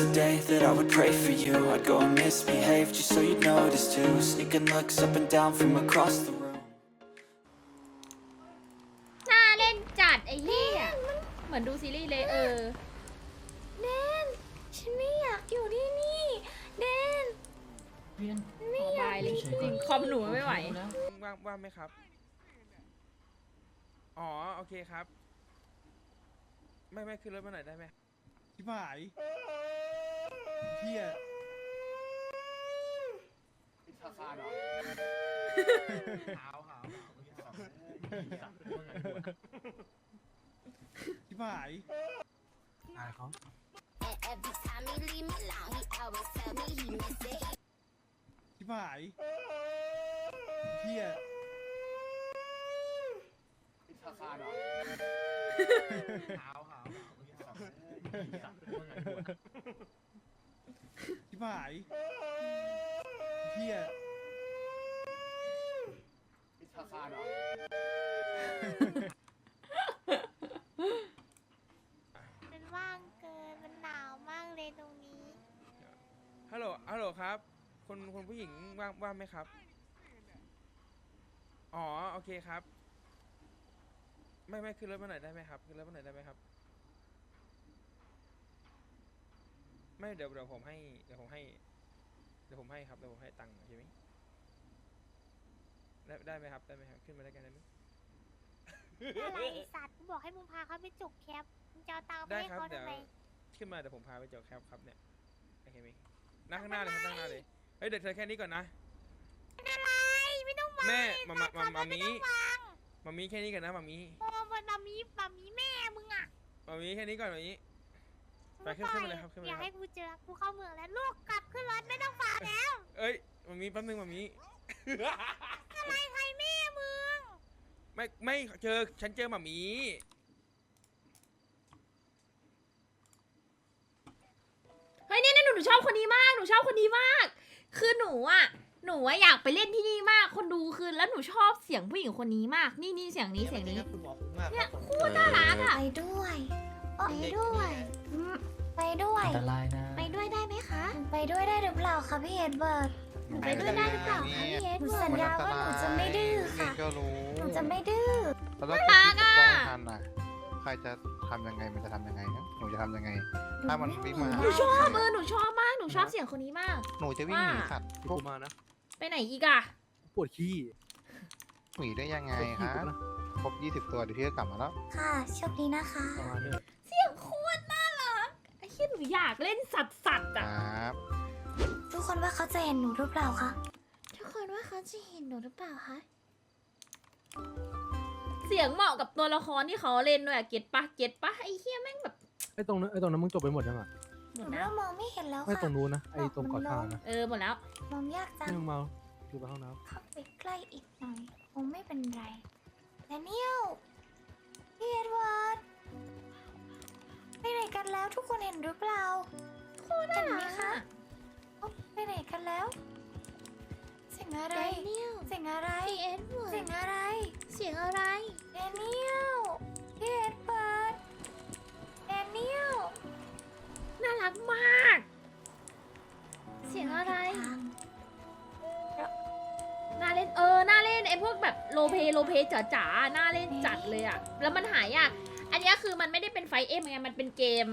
the day that I would pray for you I'd go and misbehave just so you'd notice too Sneaking looks up and down from across the room น่าเล่นจัดไอ้เหี้ยเหมือนดูซีรีส์เลยเออ เดนฉันไม่อยากอยู่ที่นี่เดนไม่อยากบายเลยจริงคอมหนูไม่ไหวว่างว่างไหมครับ อ๋อ โอเคครับ ไม่ไม่ขึ้นรถมาหน่อยได้ไหม ชิบหายเฮียชิบหาย Every time he leave me alone, he always tell me he miss it. ชิบหายเฮีย ชิบหายเฮียมันว่างเกิน มันหนาวมากเลยตรงนี้ ฮัลโหล ฮัลโหลครับ คนคนผู้หญิงว่างว่างไหมครับ อ๋อ โอเคครับ ไม่ไม่ขึ้นรถมาหน่อยได้ไหมครับ ขึ้นรถมาหน่อยได้ไหมครับ ไม่เดี๋ยวเดี๋ยวผมให้เดี๋ยวผมให้เดี๋ยวผมให้ครับเดี๋ยวผมให้ตังค์โอเคไหมได้ได้ไหมครับได้ไหมครับขึ้นมาได้กันได้ไหมอะไรไอ้สัตว์กูบอกให้มึงพาเขาไปจุกแคปมึงจะเอาตังค์ไปได้ให้ครับเขาเดี๋ยวทำไมขึ้นมาเดี๋ยวผมพาไปเจาะแคปครับเนี่ยโอเคไหมนั่งข้างหน้าเลยครับนั่งข้างหน้าเลยเฮ้ยเดี๋ยวเธอแค่นี้ก่อนนะอะไรไม่ต้องวางแม่มามามาสัตว์มาไต้มีองวางมามีแค่นี้ก่อนนะมามีโอ้มันมามีมามีแม่มึงอะมามีแค่นี้ก่อนมามี ไปขึ้นขึ้นมาเลยครับขึ้นมาเลยอย่าครับ ให้กูเจอกูเข้าเมืองแล้วลูกกลับขึ้นรถไม่ต้องฝากแล้ว เอ้ยมามีแป๊บนึงมามี อะไรใครแม่มึงไม่ไม่เจอฉันเจอมามี เฮ้ยเนี่ยเนี่ยหนูหนูชอบคนนี้มาก หนูชอบคนนี้มาก คือหนูอะ หนูอะอยากไปเล่นที่นี่มาก คนดูคือแล้วหนูชอบเสียงผู้หญิงคนนี้มาก นี่นี่เสียงนี้เสียงนี้เนี่ยโคตรน่ารักอะไปด้วยไปด้วย อืม ไปด้วย อันตรายนะไปด้วยได้ไหมคะ ไปด้วยได้หรือเปล่าคะพี่เอ็ดเบิร์ดหนูไปด้วยได้หรือเปล่าคะพี่เอ็ดเบิร์ดสัญญาว่าหนูจะไม่ดื้อค่ะ ก็รู้หนูจะไม่ดื้อแล้วถ้าน่ารักเกิดอะพี่ปกป้องทันน่ะใครจะทำยังไงมันจะทำยังไงนะหนูจะทำยังไง ถ้ามันวิ่งมาหนูชอบเออหนูชอบมาก หนูชอบเสียงคนนี้มาก หนูจะวิ่งหนีว่าสัตว์พวกมานะ ไปไหนอีกอะปวดขี้หนีได้ยังไงปวดขี้ฮะปุ๊บนะครบยี่สิบตัวเดี๋ยวพี่ก็กลับมาแล้ว ค่ะ โชคดีนะคะประมาณนี้เสียงโคตรน่ารักไอ้ ที่หนูอยากเล่นสัตว์สัตว์คอะรับ ทุกคนว่าเขาจะเห็นหนูหรือเปล่าคะ ทุกคนว่าเขาจะเห็นหนูหรือเปล่าคะเสียงเหมาะกับตัวละครที่เขาเล่นด้วยอะเก็ตปะเก็ตปะไอ้เฮียแม่งแบบไอ้ตรงนั้นไอ้ตรงนั้นมึงจบไปหมดยังอะหหมนูดแล้เริ่วมมองไม่เห็นแล้วไม่ค่ะตรงนู้นนะไอ้ตรงเกาะทางนะเออหมดแล้ว มองยากจัง นี่มึงเมาอยู่ไปห้องน้เข้าไปใกล้อีกหน่อยคงไม่เป็นไร แดเนียลพี่เอ็ดเวิร์ด ทุกคนเห็นหรือเปล่าโคตรน่ารักอะเอ้าไปไหนกันแล้ว เสียงอะไร แดเนียล เสียงอะไรพี่เอ็ดเวิเสียร์งดอะไร เสียงอะไรแดเนียลพี่เอ็ดเวิร์ดแดเนียลน่ารักมาก เสียงอะไร น่าเล่นเออน่าเล่นไอ้พวกแบบโลเพโลเพจ๋าจ๋าๆน่าเล่นจัดเลยอะแล้วมันหายากอั นเนี้ยคือมันไม่ได้เป็นไฟเอ็มไง มันเป็นเกม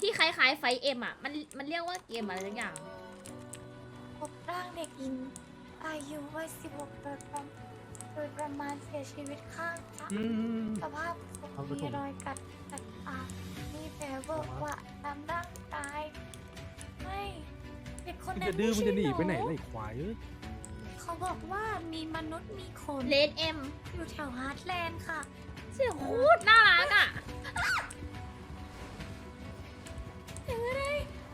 ที่คล้ายๆไฟเอ็มอะมันมันเรียกว่าเกมอะไรสักอย่าง พบร่างเด็กหญิงอายุวัย16โดยประโดยประมาณเสียชีวิตข้างทางำอืม สภาพศพเอาไปมีถูกรอยกัดกัดปากมีแผลเวอะหวะตามร่างกายไม่เด็กคนมึงนั้นจะดื้อมึงจะหนีไปไหนม่ล่ะใช่ไอ้ควายเอ้ยเขาบอกว่ามีมนุษย์มีขน เลนเอ็มอยู่แถวฮาร์ดแลนด์ค่ะ เสียงโคตรน่ารักอะเสียงอะไร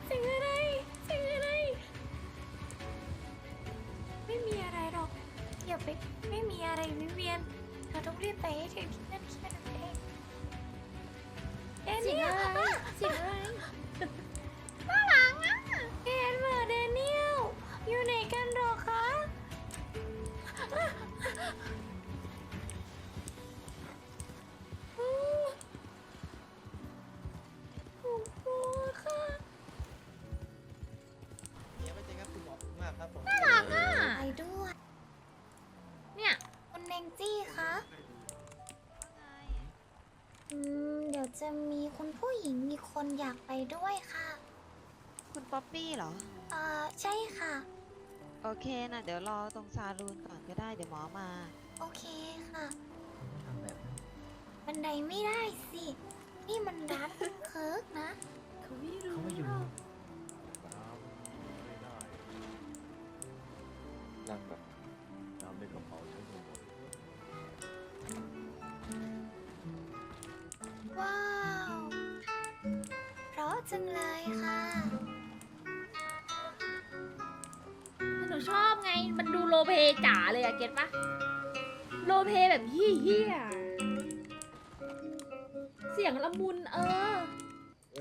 เสียงอะไรเสียงอะไร ไม่มีอะไรหรอกอย่าไปไม่มีอะไรวิเวียนเราต้องรีบไปให้ถึงที่นั่นแค่นั้นเองเดนเสียงเนียอะไรลเสียงอะไรน่ารักอะเอ็ดเวิร์ดเดเนียลอยู่ไหนกันหรอคะ เนี่ยไม่ใช่ครับคุณหมอมากครับน่ากอ่ไปด้วยเนี่ยคุณแองจี้คะอืมเดี๋ยวจะมีคุณผู้หญิงมีคนอยากไปด้วยค่ะคุณป๊อปปี้เหรอ เอ่อใช่ค่ะ โอเคนะเดี๋ยวรอตรงซาลูนก่อนก็ได้เดี๋ยวหมอมา โอเคค่ะ บันไดไม่ได้สิ นี่มันร้านคุณเคิร์กนะ เขาไม่รู้เขาไม่อยู่นั่งแบบน้ำในกระเป๋าใช้เงินหมดว้าวเพราะจังเลยค่ะหนูชอบไงมันดูโรลเพลย์จ๋าเลยอะเก็ตปะโรลเพลย์แบบเฮี้ยๆเสียงละมุนเออ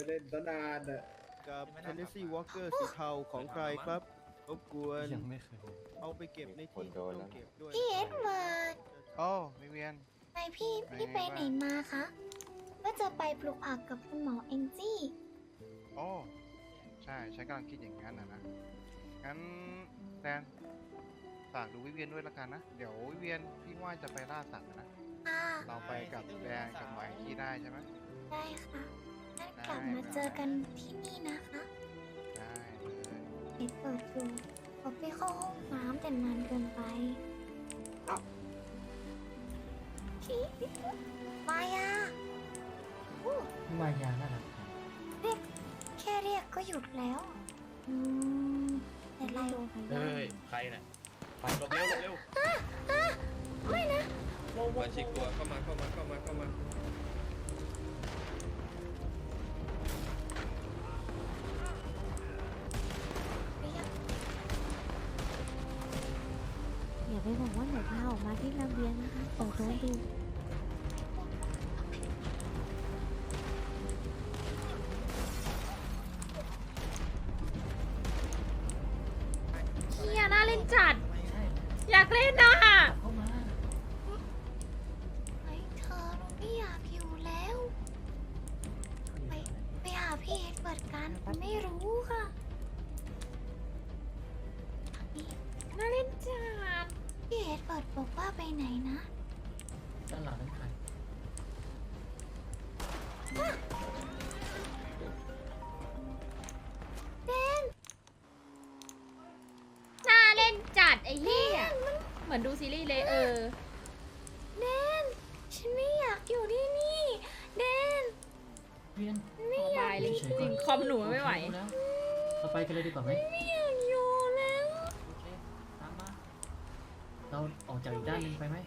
เล่นตั้งนานอะกับเทนเนสซีวอลเกอร์สีเทาของใครครับรบกวนยังไม่เคย เอาไปเก็บในที่ที่ต้องเก็บด้วยพี่เอ็ดเวิร์ดโอ้วิเวียนไปพี่พี่ไปไหนมาคะว่าจะไปปลูกผักกับคุณหมอเองจี้โอ้ใช่ฉันกำลังคิดอย่างนั้นนะนะงั้นแดน ฝากดูวิเวียนด้วยละกันนะ เดี๋ยววิเวียนพี่ว่าจะไปล่าสัตว์นะ ค่ะเราไปกับแดนกับหมอยที่ได้ใช่ไหม ได้ค่ะงั้นกลับมาเจอกันที่นี่นะคะได้เลยเอ็ดเปิดอยู่ผมไปเข้าห้องน้ำแต่นานเกินไปพี่มายาอู้พี่มายาน่ารักเรียกแค่เรียกก็หยุดแล้ว อืมแต่ไร เฮ้ย ใครน่ะ ไปหลบเร็วหลบเร็วไม่นะมาชิกตัวเข้ามาเข้ามาเข้ามาเข้ามาเรียกอย่าไปบอกว่าหนูพาออกมาที่ระเบียงนะคะเปิดโต๊ะดู ไอ้เหี้ยเหมือนดูซีรีส์เลยเออ เดนฉันไม่อยากอยู่ที่นี่เดนเวียนไม่อยากบายเลยฉๆจริงคอมหนูไม่ไหวโอเครู้แล้วเราไปกันเลยดีกว่าไหมไม่อยากอยู่แล้ว โอเคตามมา เราออกจากอีกด้านหนึงไปไหม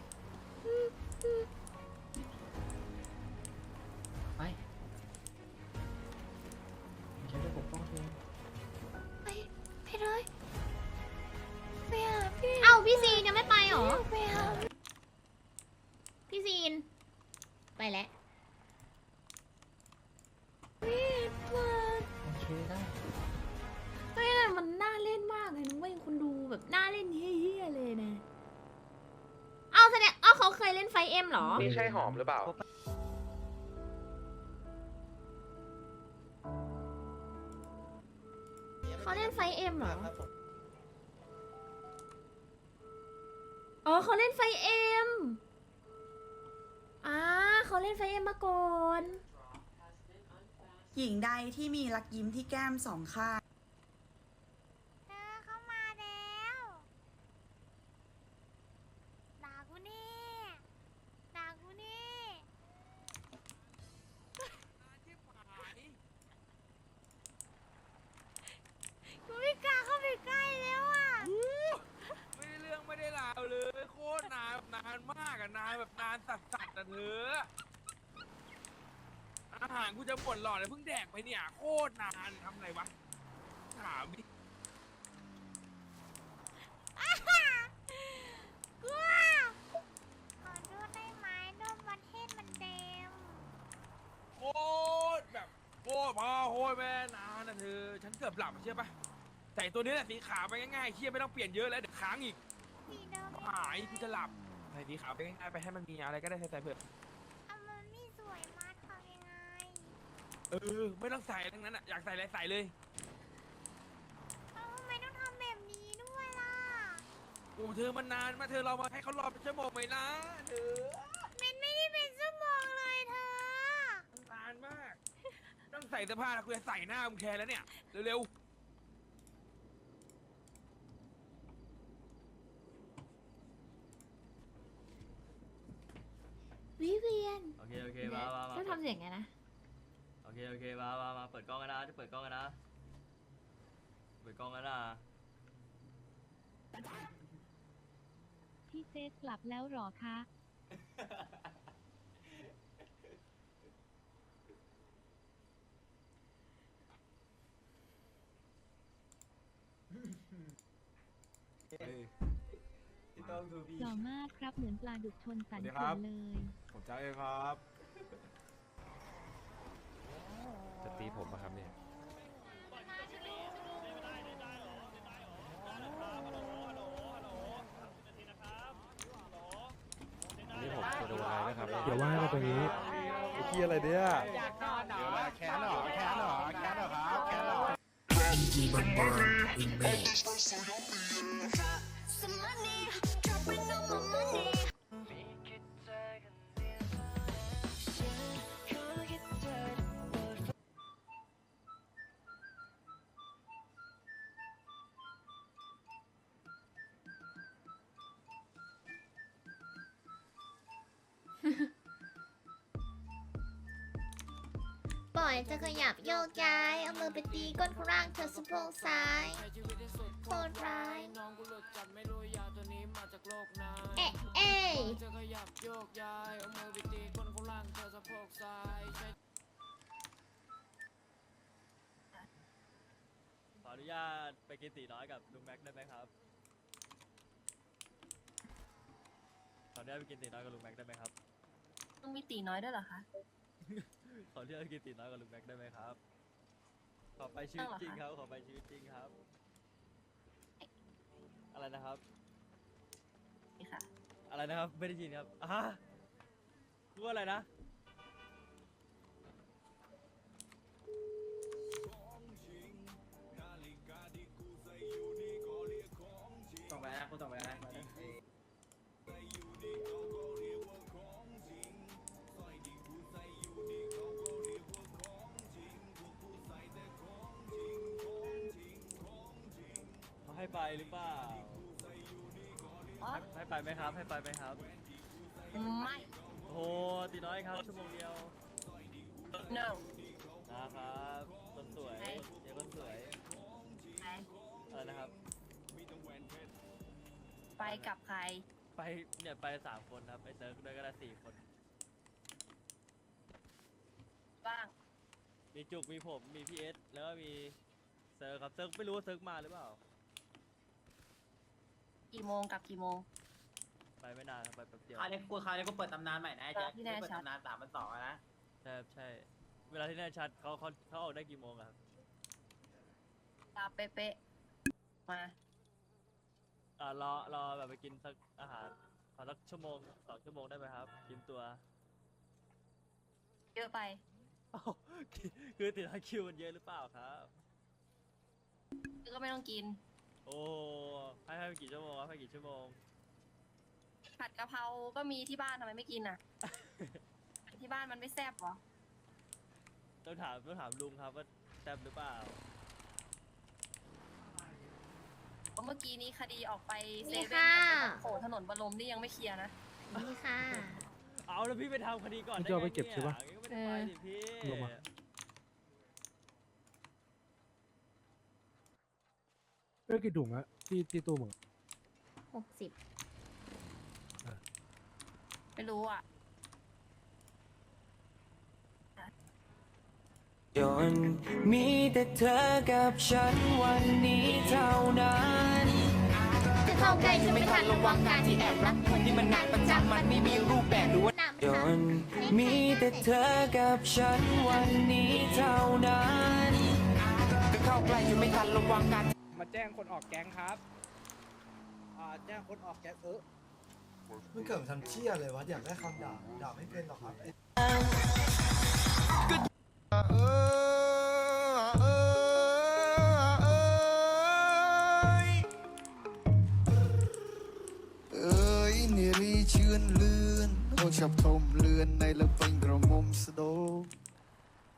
นี่ใช่หอมหรือเปล่า เขาเล่นไฟเอ็มเหรอ อ๋อเขาเล่นไฟเอ็มอ่าเขาเล่นไฟเอ็มมาก่อน หญิงใดที่มีรักยิ้มที่แก้มสองข้าง เธอเข้ามาแล้วด่ากูนี่ด่ากูนี่กูไม่กล้าเข้าไปใกล้แล้วอะ ไม่ได้เรื่องไม่ได้ราวเลย โคตรนานนานมากอะนานแบบนาน สัสสัสๆอะเธอ อาหารกูจะหมดหลอดเลยเพิ่งแดกไปเนี่ย โคตรนานทำอะไรวะ ถามดิกลัวขอโทษได้ไหมนมประเทศมันเต็มโคตรแบบโคตรพ่อโคตรแม่นานนะเธอ ฉันเกือบหลับเชื่อปะใส่ตัวนี้แหละสีขาวไปง่ายๆเคียไม่ต้องเปลี่ยนเยอะแล้วเดี๋ยวค้างอีก สีเดิมหายกูจะหลับใส่สีขาวไปง่ายๆไปให้มันมีอะไรก็ได้ใส่ใส่เผื่อเอามันไม่สวยมากทำยังไงเออไม่ต้องใส่ทั้งนั้นอะอยากใส่อะไรใส่เลยเอาทำไมต้องทำแบบนี้ด้วยล่ะโอ้เธอมันนานมาเธอรอมาให้เขารอเป็นชั่วโมงไหมนะเธอมันไม่ได้เป็นชั่วโมงเลยเธอนานมาก ต้องใส่เสื้อผ้าแล้วกูจะใส่หน้ามึงแคร์แล้วเนี่ยเร็ว วิเวียนโอเคโอเคมามามาจะทำเสียงไงนะโอเคโอเคมามามาเปิดกล้องกันนะจะเปิดกล้องกันนะเปิดกล้องกันนะพี่เซฟกลับแล้วหรอคะ หล่อมากครับเหมือนปลาดุกชนสันเขื่อนเลยๆผมจ้าเองครับ จะตีผมปะครับเนี่ย นี่ผมจะโดนอะไรนะครับเนี่ยเดี๋ยวว่ากันตรงนี้ไอ้ที่อะไรเนี่ยแค้นเหรอแค้นเหรอแค้นเหรอครับแค้นเหรอ Some money, อยจะขยับโยกย้าย เอามือไปตีก้นข้างล่างเธอสะโพกซ้ายโคตรร้ายเอ๊ะเอ๊ะขออนุญาตไปกินตีน้อยกับลุงแม็กได้ไหมครับ ขออนุญาตไปกินตีน้อยกับลุงแม็กได้ไหมครับ ต้องมีตีน้อยด้วยเหรอคะ ขออนุญาตไปกินตีน้อยกับลุงแม็กได้ไหมครับ ขอไปชีวิตจริงครับขอไปชีวิตจริงครับ อะไรนะครับ นี่ค่ะ อะไรนะครับ ไม่ได้ยินครับอะพูดว่าอะไรนะ ไปหรือเปล่าให้ให้ไปไหมครับให้ไปไหมครับ ไม่ โอ้โหตีน้อยครับชั่วโมงเดียว no นะครับคนสวยไหนเดี๋ยวคนสวยไปอะไรนะครับ ไปกับใคร ไปเนี่ยไปสามคนครับไปเซิร์ฟด้วยก็ได้สี่คน บ้าง มีจุกมีผมมีพีเอสแล้วก็มีเซิร์ฟครับเซิร์ฟไม่รู้ว่าเซิร์ฟมาหรือเปล่า กี่โมงกับกี่โมง ไปไม่นานครับไปแป๊บเดียวคราวนี้กูคราวนี้กูเปิดตำนานใหม่นะไอ้แจ็คที่แน่กูเปิดชัดตำนานสามพันสองนะ ใช่ครับใช่ เวลาที่แน่ชัดเขาเขาเขาออกได้กี่โมงอะครับ ตาเป๊ะๆมา อ่ารอรอแบบไปกินสักอาหารขอสักชั่วโมงสองชั่วโมงได้ไหมครับกินตัวเยอะไปเอ้าคือติดคิวมันเยอะหรือเปล่าครับ ก็ไม่ต้องกิน โอ้ให้ให้ไปกี่ชั่วโมงครับให้กี่ชั่วโมง ผัดกะเพราก็มีที่บ้านทำไมไม่กินอะ ที่บ้านมันไม่แซ่บเหรอ ต้องถามต้องถามลุงครับว่าแซ่บหรือเปล่าเพราะเมื่อกี้นี้คดีออกไปเซนี่เว่นค่ะโอ้ถนนบรมนี่ยังไม่เคลียร์นะ นี่ค่ะ เอาแล้วพี่ไปทำคดีก่อนพี่ได้จะเอาไงไปเก็บนี่ยใช่ปะอย่างงี้ก็ไม่ได้ไปดิพี่ลงมา เอ้ยกี่ถุงอะที่ที่ตู้มึง หกสิบไม่รู้อะจนมีแต่เธอกับฉันวันนี้เท่านั้น จะเข้าใกล้จะไม่ทันระวังการที่แอบรักคนที่มันงานประจำมันไม่มีรูปแบบหรือว่าจนมีแต่เธอกับฉันวันนี้เท่านั้นก็เข้าใกล้จนไม่ทันระวังการ มาแจ้งคนออกแก๊งครับ อ่าแจ้งคนออกแก๊งเออมันเกิดทำเชี่ยเลยวะอยากได้คำด่าด่าไม่เป็นหรอกครับ เอ้ยนี่รีเชื่อนเลือนโอชับทมเลือนในละเป็นกระมุมสะโด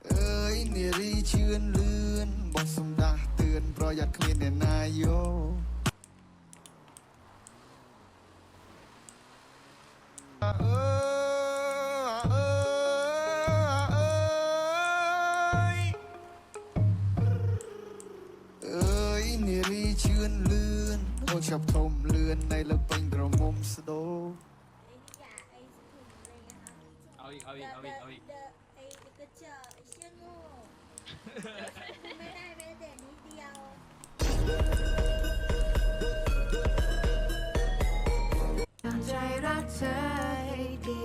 เอ้ยนี่รีชื่นเลื่อนบอกสมดา เตืนเพราะอยากเคลียนเนี่ยนายโยเออเออเอ้ยนี่รีชื่นเลือนโอ้ชับทมเลือนในละเป็นกระมุมสะโด เอาอีกเอาอีกเอาอีกเอาอีก ไอ้กระจอกไอ้เชี่ยโง่ ไม่ได้แม้แต่นิดเดี ใจรักเธอให้ดี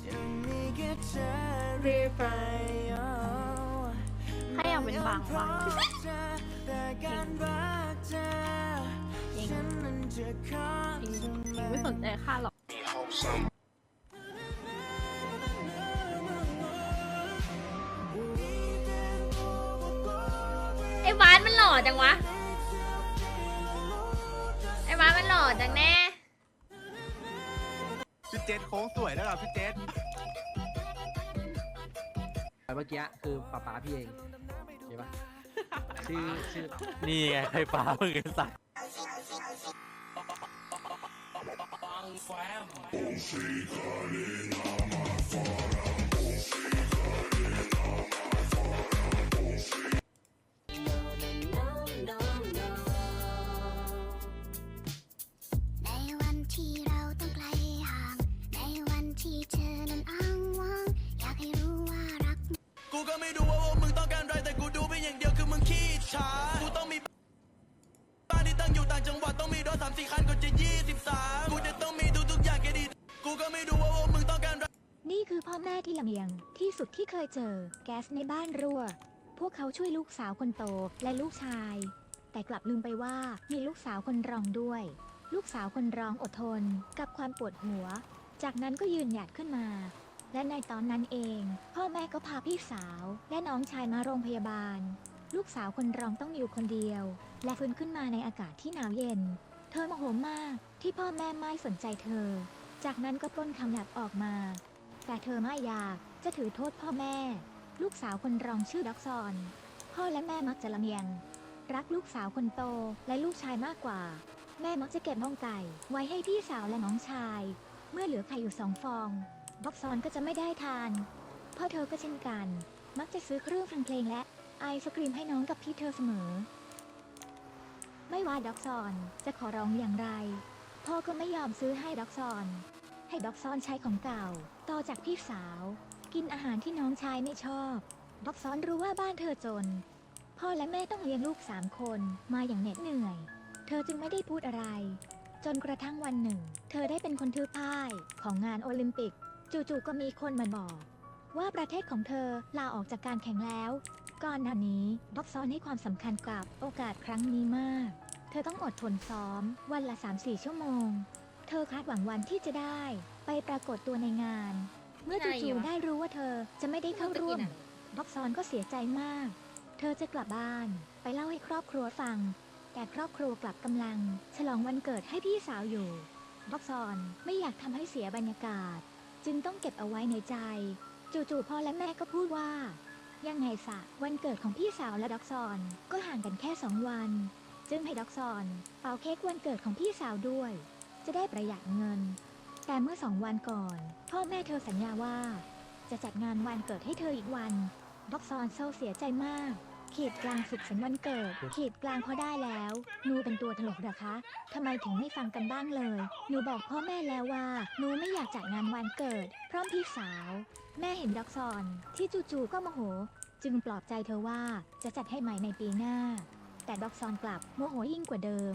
จะมีแค่เธอเรียไปใครอยากเป็นบางวะแต่การรักเธอฉันนั้นจะขอเสมอ ไม่สนใจค่าหรอก ล่อจังวะ ไอ้หวานมันหล่อจังแน่ พี่เจษโค้งสวยแล้วล่ะพี่เจษเมื่อกี้คือป๊าป๊าพี่เองเห็นปะชื่อชื่อนี่ไงไฟฟ้ามึงไอ้สัตว์ กูก็ไม่รู้ว่าพวกมึงต้องการอะไรแต่กูดูเป็นอย่างเดียวคือมึงขี้ช้ากูต้องมีบ้านที่ตั้งอยู่ต่างจังหวัดต้องมีรถสามสี่คันก็จะยี่สิบสามกูจะต้องมีทุกๆอย่างแค่ดี กูก็ไม่รู้ว่าพวกมึงต้องการอะไรนี่คือพ่อแม่ที่ลำเอียงที่สุดที่เคยเจอ แก๊สในบ้านรั่ว พวกเขาช่วยลูกสาวคนโตและลูกชาย แต่กลับลืมไปว่ามีลูกสาวคนรองด้วย ลูกสาวคนรองอดทน กับความปวดหัว จากนั้นก็ยืนหยัดขึ้นมา และในตอนนั้นเอง พ่อแม่ก็พาพี่สาว และน้องชายมาโรงพยาบาล ลูกสาวคนรองต้องอยู่คนเดียว และฟื้นขึ้นมาในอากาศที่หนาวเย็น เธอโมโหมากที่พ่อแม่ไม่สนใจเธอ จากนั้นก็ปล้นคำหยาบออกมา แต่เธอไม่อยากจะถือโทษพ่อแม่ ลูกสาวคนรองชื่อด็อกซอน พ่อและแม่มักจะลำเอียง รักลูกสาวคนโตและลูกชายมากกว่า แม่มักจะเก็บน่องไก่ ไว้ให้พี่สาวและน้องชาย เมื่อเหลือไข่อยู่สองฟอง ด็อกซอนก็จะไม่ได้ทาน พ่อเธอก็เช่นกัน มักจะซื้อเครื่องฟังเพลงและไอศกรีมให้น้องกับพี่เธอเสมอ ไม่ว่าด็อกซอนจะขอร้องอย่างไร พ่อก็ไม่ยอมซื้อให้ด็อกซอน ให้ด็อกซอนใช้ของเก่า ต่อจากพี่สาว กินอาหารที่น้องชายไม่ชอบด็อกซอนรู้ว่าบ้านเธอจน พ่อและแม่ต้องเลี้ยงลูกสามคนมาอย่างเหน็ดเหนื่อย เธอจึงไม่ได้พูดอะไร จนกระทั่งวันหนึ่ง เธอได้เป็นคนถือป้ายของงานโอลิมปิก จู่ๆก็มีคนมาบอก ว่าประเทศของเธอลาออกจากการแข่งแล้ว ก่อนหน้านี้ด็อกซอนให้ความสำคัญกับโอกาสครั้งนี้มาก เธอต้องอดทนซ้อม วันละ 3-4 ชั่วโมง เธอคาดหวังวันที่จะได้ ไปปรากฏตัวในงาน เมื่อจู่ๆได้รู้ว่าเธอจะไม่ได้เข้าร่วมด็อกซอนก็เสียใจมาก เธอจะกลับบ้านไปเล่าให้ครอบครัวฟัง แต่ครอบครัวกลับกำลัง ฉลองวันเกิดให้พี่สาวอยู่ด็อกซอนไม่อยากทำให้เสียบรรยากาศ จึงต้องเก็บเอาไว้ในใจ จู่ๆพ่อและแม่ก็พูดว่า ยังไงสะวันเกิดของพี่สาวและด็อกซอนก็ห่างกันแค่สองวัน จึงให้ด็อกซอนเป่าเค้กวันเกิดของพี่สาวด้วย จะได้ประหยัดเงิน แต่เมื่อสองวันก่อน พ่อแม่เธอสัญญาว่า จะจัดงานวันเกิดให้เธออีกวันด็อกซอนเศร้าเสียใจมาก ขีดกลางสุขสันต์วันเกิด ขีดกลางพอได้แล้วหนูเป็นตัวตลกเหรอคะทำไมถึงไม่ฟังกันบ้างเลยหนูบอกพ่อแม่แล้วว่าหนูไม่อยากจัดงานวันเกิด พร้อมพี่สาว แม่เห็นด็อกซอน ที่จู่ๆก็โมโห จึงปลอบใจเธอว่าจะจัดให้ใหม่ในปีหน้า แต่ด็อกซอนกลับโมโหยิ่งกว่าเดิม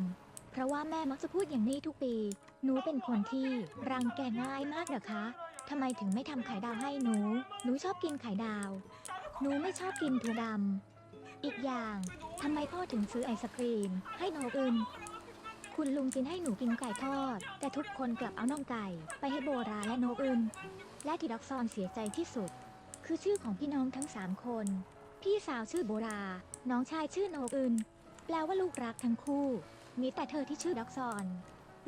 เพราะว่าแม่มักจะพูดอย่างนี้ทุกปีหนูเป็นคนที่รังแกง่ายมากเหรอคะทำไมถึงไม่ทำไข่ดาวให้หนู หนูชอบกินไข่ดาว หนูไม่ชอบกินถั่วดำ อีกอย่างทำไมพ่อถึงซื้อไอศครีม ให้หนูอื่นคุณลุงจินให้หนูกินไก่ทอด แต่ทุกคนกลับเอาน่องไก่ ไปให้โบราและโนอื่นและที่ด็อกซอนเสียใจที่สุด คือชื่อของพี่น้องทั้งสามคน พี่สาวชื่อโบรา น้องชายชื่อโนอึนแปลว่าลูกรักทั้งคู่ มีแต่เธอที่ชื่อด็อกซอน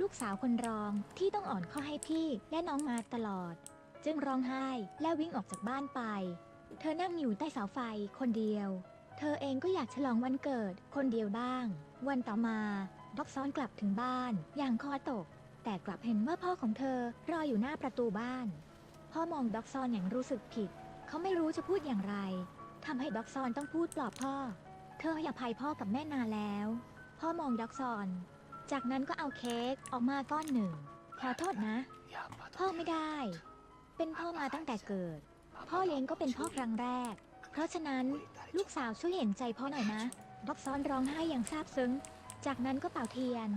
ลูกสาวคนรองที่ต้องอ่อนข้อให้พี่และน้องมาตลอด จึงร้องไห้และวิ่งออกจากบ้านไป เธอนั่งอยู่ใต้เสาไฟคนเดียว เธอเองก็อยากฉลองวันเกิดคนเดียวบ้าง วันต่อมาด็อกซอนกลับถึงบ้านอย่างคอตก แต่กลับเห็นว่าพ่อของเธอรออยู่หน้าประตูบ้าน พ่อมองด็อกซอนอย่างรู้สึกผิด เขาไม่รู้จะพูดอย่างไรทำให้ด็อกซอนต้องพูดปลอบพ่อ เธอให้อภัยพ่อกับแม่นานแล้ว พ่อมองด็อกซอน จากนั้นก็เอาเค้กออกมาก้อนหนึ่ง ขอโทษนะ พ่อไม่ได้ เป็นพ่อมาตั้งแต่เกิด พ่อเลี้ยงก็เป็นพ่อครั้งแรก ราะฉะนั้นลูกสาวช่วยเห็นใจพ่อหน่อยนะด็อกซอนร้องไห้อย่างซาบซึ้ง จากนั้นก็เป่าเทียน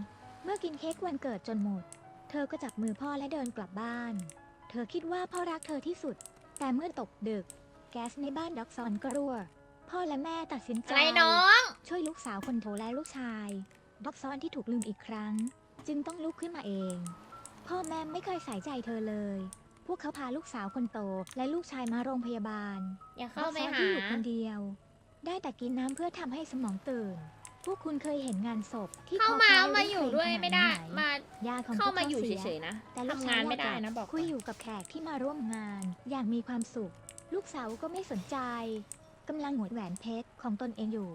เมื่อกินเค้กวันเกิดจนหมด เธอก็จับมือพ่อและเดินกลับบ้าน เธอคิดว่าพ่อรักเธอที่สุด แต่เมื่อตกดึก แก๊สในบ้านด็อกซอนก็รั่ว พ่อและแม่ตัดสินใจอะไรน้อง ช่วยลูกสาวคนโตและลูกชายด็อกซอนที่ถูกลืมอีกครั้ง จึงต้องลุกขึ้นมาเอง พ่อแม่ไม่เคยใส่ใจเธอเลยพ วกเขาพาลูกสาวคนโต และลูกชายมาโรงพยาบาลอย่าเข้าไปด็อกซอนหาที่อยู่คนเดียว ได้แต่กินน้ำเพื่อทำให้สมองตื่น พวกคุณเคยเห็นงานศพที่เข้าคมาคล้มาอยู่ด้วยขนาไม่ได้หนมาญาติของเข้าพวกมาอยู่สีเฉยๆนะแต่ลูกทำชางายนไม่ได้นะยบอกคุยอยู่กับแขกที่มาร่วมงาน อย่างมีความสุข ลูกสาวก็ไม่สนใจกำลังหมวดแหวนเพชรของตนเองอยู่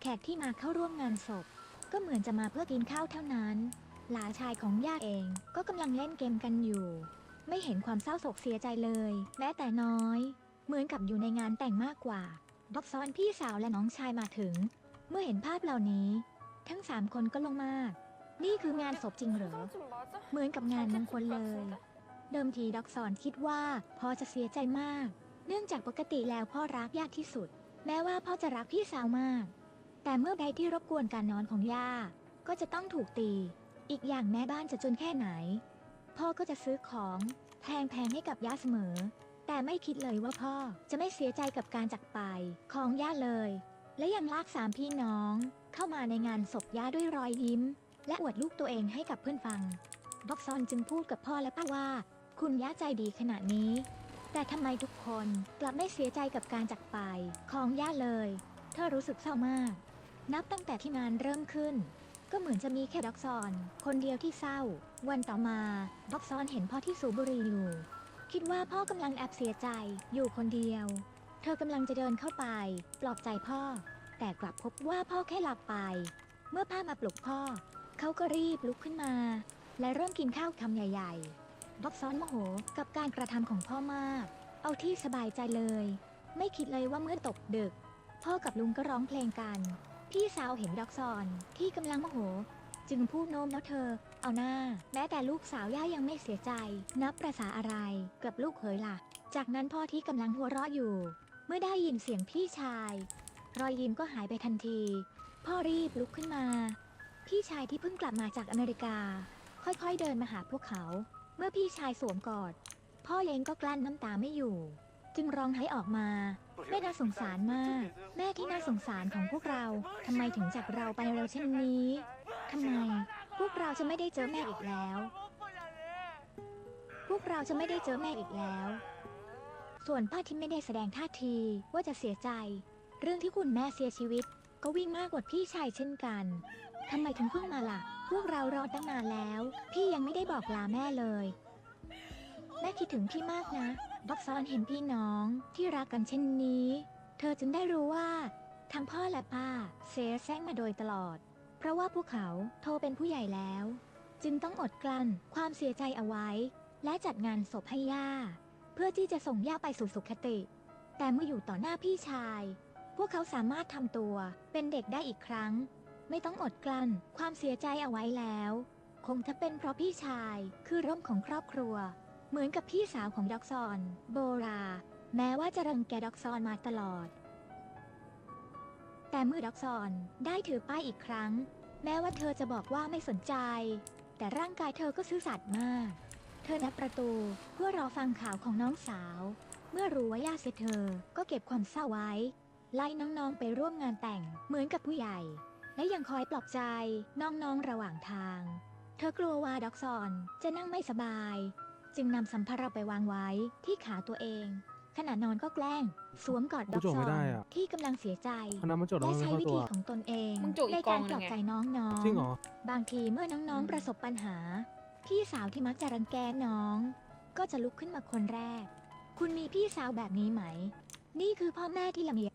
แขกที่มาเข้าร่วมงานศพ ก็เหมือนจะมาเพื่อกินข้าวเท่านั้น หลานชายของย่าเองก็กำลังเล่นเกมกันอยู่ ไม่เห็นความเศร้าโศกเสียใจเลย แม้แต่น้อย เหมือนกับอยู่ในงานแต่งมากกว่าด็อกซอนพี่สาวและน้องชายมาถึง เมื่อเห็นภาพเหล่านี้ ทั้งสามคนก็ลงมานี่คืองานศพจริงเหรอ เหมือนกับงานมงคลเลย เดิมทีด็อกซอนคิดว่าพ่อจะเสียใจมาก เนื่องจากปกติแล้วพ่อรักย่าที่สุด แม้ว่าพ่อจะรักพี่สาวมาก แต่เมื่อใดที่รบกวนการนอนของย่าก็จะต้องถูกตี อีกอย่างแม่บ้านจะจนแค่ไหน พ่อก็จะซื้อของแพงๆให้กับย่าเสมอ แต่ไม่คิดเลยว่าพ่อจะไม่เสียใจกับการจากไปของย่าเลย และยังลากสามพี่น้อง เข้ามาในงานศพย่าด้วยรอยยิ้ม และอวดลูกตัวเองให้กับเพื่อนฟังด็อกซอนจึงพูดกับพ่อและป้าว่า คุณย่าใจดีขนาดนี้ แต่ทำไมทุกคนกลับไม่เสียใจกับการจากไปของย่าเลย เธอรู้สึกเศร้ามาก นับตั้งแต่ที่งานเริ่มขึ้น ก็เหมือนจะมีแค่ด็อกซอน คนเดียวที่เศร้า วันต่อมาด็อกซอนเห็นพ่อที่สูบบุหรี่อยู่ คิดว่าพ่อกำลังแอบเสียใจอยู่คนเดียว เธอกำลังจะเดินเข้าไป ปลอบใจพ่อ แต่กลับพบว่าพ่อแค่หลับไป เมื่อพ่อมาปลุกพ่อ เขาก็รีบลุกขึ้นมา และเริ่มกินข้าวคำใหญ่ๆด็อกซอนโมโหกับการกระทำของพ่อมาก เอาที่สบายใจเลย ไม่คิดเลยว่าเมื่อตกดึก พ่อกับลุงก็ร้องเพลงกัน พี่สาวเห็นดอกซอนที่กำลังโมโห จึงพูดโน้มแล้วเธอ เอาหน้า แม้แต่ลูกสาวย่ายังไม่เสียใจ นับประษาอะไรกับลูกเขยล่ะ จากนั้นพ่อที่กำลังหัวเราะอยู่ เมื่อได้ยินเสียงพี่ชาย รอยยิ้มก็หายไปทันที พ่อรีบลุกขึ้นมา พี่ชายที่เพิ่งกลับมาจากอเมริกา ค่อยๆเดินมาหาพวกเขา เมื่อพี่ชายสวมกอด พ่อเล้งก็กลั้นน้ำตาไม่อยู่ จึงร้องไห้ออกมา แม่น่าสงสารมาก แม่ที่น่าสงสารของพวกเราทำไมถึงจากเราไปเร็วเช่นนี้ทำไม พวกเราจะไม่ได้เจอแม่อีกแล้ว พวกเราจะไม่ได้เจอแม่อีกแล้ว ส่วนป้าที่ไม่ได้แสดงท่าทีว่าจะเสียใจ เรื่องที่คุณแม่เสียชีวิต ก็วิ่งมากกว่าพี่ชายเช่นกันทำไมถึงเพิ่งมาล่ะ พวกเรารอตั้งนานแล้ว พี่ยังไม่ได้บอกลาแม่เลย แม่คิดถึงพี่มากนะ ด็อกซอนเห็นพี่น้องที่รักกันเช่นนี้ เธอจึงได้รู้ว่าทั้งพ่อและป้าเสียแซงมาโดยตลอด เพราะว่าพวกเขาโตเป็นผู้ใหญ่แล้ว จึงต้องอดกลั้นความเสียใจเอาไว้ และจัดงานศพให้ย่า เพื่อที่จะส่งย่าไปสู่สุขติ แต่เมื่ออยู่ต่อหน้าพี่ชาย พวกเขาสามารถทำตัวเป็นเด็กได้อีกครั้ง ไม่ต้องอดกลั้นความเสียใจเอาไว้แล้ว คงจะเป็นเพราะพี่ชายคือร่มของครอบครัว เหมือนกับพี่สาวของด็อกซอน โบรา แม้ว่าจะรังแกด็อกซอนมาตลอด แต่เมื่อด็อกซอนได้ถือป้ายอีกครั้ง แม้ว่าเธอจะบอกว่าไม่สนใจ แต่ร่างกายเธอก็ซื่อสัตย์มาก เธอนับประตูเพื่อรอฟังข่าวของน้องสาว เมื่อรู้ว่าญาติเสียเธอก็เก็บความเศร้าไว้ ไล่น้องๆไปร่วมงานแต่งเหมือนกับผู้ใหญ่ และยังคอยปลอบใจน้องๆระหว่างทาง เธอกลัวว่าด็อกซอนจะนั่งไม่สบาย จึงนำสัมภาระไปวางไว้ที่ขาตัวเอง ขณะนอนก็แกล้ง สวมกอดด็อกกูจบซไม่อนได้อะ ที่กำลังเสียใจอันนั้นมันจดแล้และวมันใช้ไม่วิเข้าตัธีวของตนเองมึงจกอีในกกกาองรหนึ่ปลงอบไง ใจน้องจริงเหรอๆบางทีเมื่อน้องๆประสบปัญหา พี่สาวที่มักจะรังแกน้อง ก็จะลุกขึ้นมาคนแรก คุณมีพี่สาวแบบนี้ไหม นี่คือพ่อแม่ที่ลำเอียง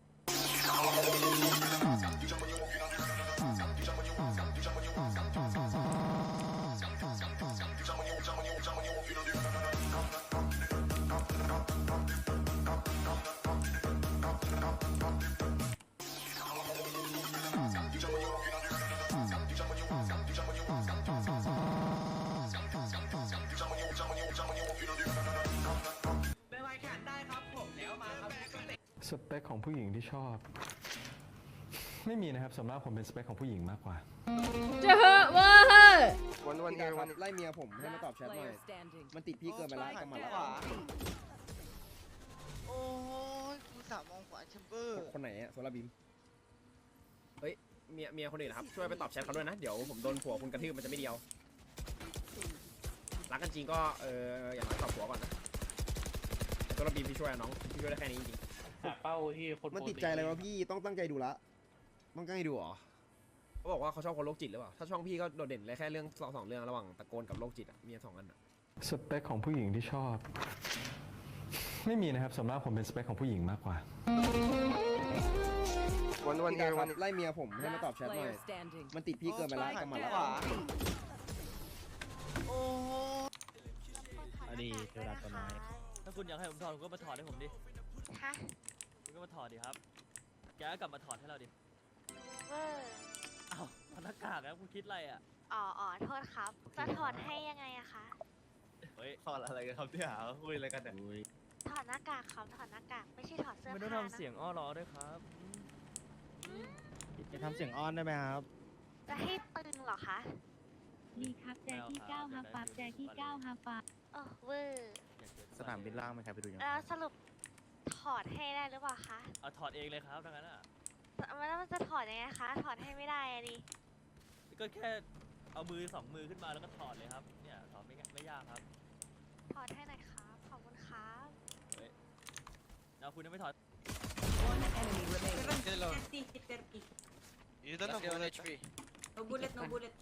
สเปคของผู้หญิงที่ชอบ ไม่มีนะครับสำหรับผมเป็นสเปคของผู้หญิงมากกว่า เจอเวอร์วันวันนี้วันไล่เมียผมให้มาตอบแชทหน่อย มันติดพี่เกินไปละกำมันละโอ้ยกูสามมองขวาแชมเบอร์ คนไหนอะโซลาบิมเมียเมียคนอื่นนะครับช่วยไปตอบแชทเขาด้วยนะ เดี๋ยวผมโดนผัวคุณกระทืบมันจะไม่เดียวรักกันจริงก็เอออย่างน้อยตอบผัวก่อนนะแต่ตัวระบีพี่ช่วยอะน้องพี่ช่วยได้แค่นี้จริง เป้าที่คนมันติดใจอะไรวะพี่ต้องตั้งใจดูละต้องตั้งใจดูเหรอๆเขาบอกว่าเขาชอบคนโรคจิตหรือเปล่า ถ้าช่องพี่ก็โดดเด่นเลยแค่เรื่องสองสองเรื่องระหว่างตะโกนกับโรคจิตอะมีสองอันอะสเปคของผู้หญิงที่ชอบ ไม่มีนะครับสำหรับผมเป็นสเปคของผู้หญิงมากกว่า วันวันนี้วันไล่เมียผมให้มาตอบแชทหน่อย มันติดพี่เกินไปละกำมันละโอ้ยอดีเทวดาตัวน้อยถ้าคุณอยากให้ผมถอดคุณก็มาถอดให้ผมดิ ฮะคุณ ก็มาถอดดิครับ แกก็กลับมาถอดให้เราดิเวอร์อ้าวถอดหน้ากากแล้วคุณคิดอะไรอะ อ๋ออ๋อโทษครับ จะถอดให้ยังไงอะคะ เฮ้ยถอดอะไรกันครับที่หาคุยอะไรกันเนี่ยถอดหน้ากากครับถอดหน้ากากไม่ใช่ถอดเสื้อไม่ผ้าต้องนะทำเสียงอ้อล้อด้วยครับจะทำเสียงอ้อนได้ไหมครับ จะให้ตึงเหรอคะดีครับแจกี้เก้าครับปั๊บแจกี้เก้าครับเออเวอร์สนามบินล่างไหมครับไปดูยังแล้วสรุปถ อดให้ได้หรือเปล่าคะเอาถอดเองเลยครับดังนั้นอะ แล้วมันจะถอดยังไงคะ ถอดให้ไม่ได้อะดิก็แค่เอามือสองมือขึ้นมาแล้วก็ถอดเลยครับ เนี่ยถอดไม่ง่ายไม่ยากครับ ถอดให้หน่อยครับขอบคุณครับแล้วคุณยังไม่ถอด You don't know bullet. No bullet, no bullet.